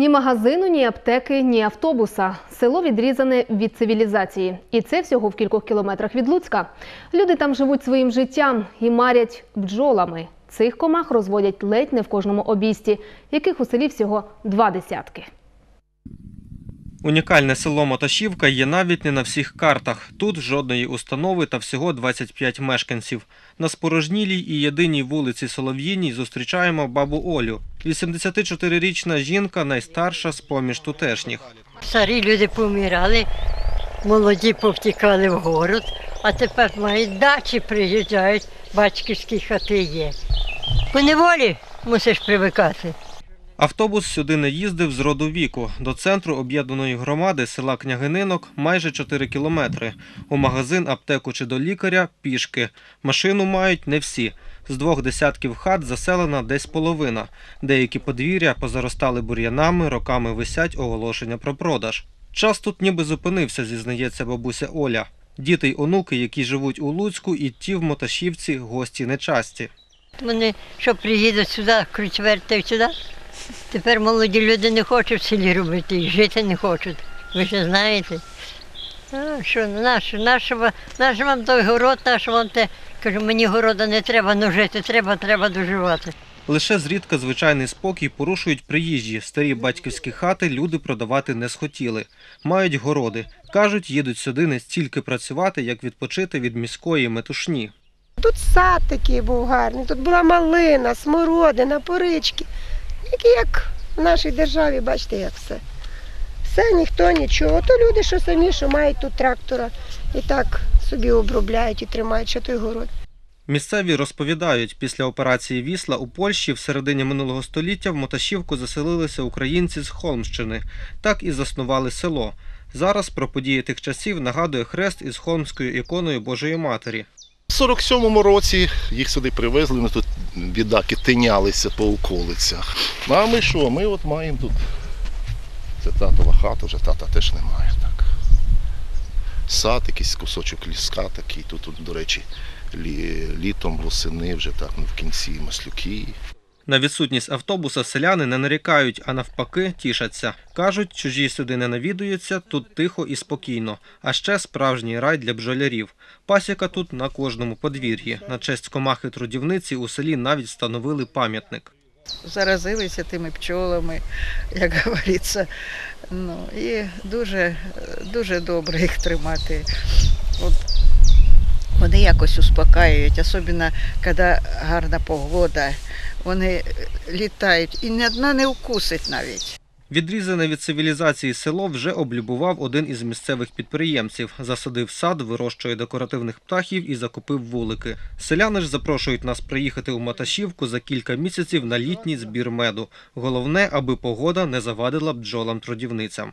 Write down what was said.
Ні магазину, ні аптеки, ні автобуса. Село відрізане від цивілізації. І це всього в кількох кілометрах від Луцька. Люди там живуть своїм життям і марять бджолами. Цих комах розводять ледь не в кожному обійсті, яких у селі всього два десятки. Унікальне село Моташівка є навіть не на всіх картах. Тут жодної установи та всього 25 мешканців. На спорожнілій і єдиній вулиці Солов'їній зустрічаємо бабу Олю. 84-річна жінка найстарша з поміж тутешніх. Старі люди помирали, молоді повтікали в город, а тепер мають дачі, приїжджають, батьківські хати є. По неволі мусиш привикати. Автобус сюди не їздив з роду віку. До центру об'єднаної громади села Княгининок майже 4 кілометри. У магазин, аптеку чи до лікаря – пішки. Машину мають не всі. З двох десятків хат заселена десь половина. Деякі подвір'я позаростали бур'янами, роками висять оголошення про продаж. Час тут ніби зупинився, зізнається бабуся Оля. Діти й онуки, які живуть у Луцьку, і ті в Моташівці гості нечасті. Вони що приїдуть сюди, круть вертають сюди. Тепер молоді люди не хочуть в селі робити, і жити не хочуть. Ви ж знаєте. А, що, наш, наш, наш вам той город, наш вам те. Кажу, мені города не треба, но жити треба, треба доживати. Лише зрідка звичайний спокій порушують приїжджі. Старі батьківські хати люди продавати не схотіли. Мають городи. Кажуть, їдуть сюди не стільки працювати, як відпочити від міської метушні. Тут сад такий був гарний, тут була малина, смородина, порички. Які як в нашій державі, бачите, як все. Все, ніхто нічого. То люди, що самі, що мають тут трактора, і так собі обробляють і тримають ще той город. Місцеві розповідають, після операції Вісла у Польщі в середині минулого століття в Моташівку заселилися українці з Холмщини. Так і заснували село. Зараз про події тих часів нагадує хрест із холмською іконою Божої Матері. У 47-му році їх сюди привезли, вони тут бідаки тинялися по околицях. А ми що? Ми от маємо тут. Це татова хата, вже тата теж немає. Так. Сад, якийсь кусочок ліска такий. Тут, до речі, лі, літом восени вже так ну, в кінці маслюки. На відсутність автобуса селяни не нарікають, а навпаки тішаться. Кажуть, чужі сюди не навідуються, тут тихо і спокійно. А ще справжній рай для бджолярів. Пасіка тут на кожному подвір'ї. На честь комахи трудівниці у селі навіть встановили пам'ятник. Заразилися тими пчолами, як говориться. Ну, і дуже, дуже добре їх тримати. От, вони якось успокаюють, особливо коли гарна погода. Вони літають і ні одна не укусить навіть. Відрізане від цивілізації село вже облюбував один із місцевих підприємців. Засадив сад, вирощує декоративних птахів і закупив вулики. Селяни ж запрошують нас приїхати у Маташівку за кілька місяців на літній збір меду. Головне, аби погода не завадила бджолам-трудівницям.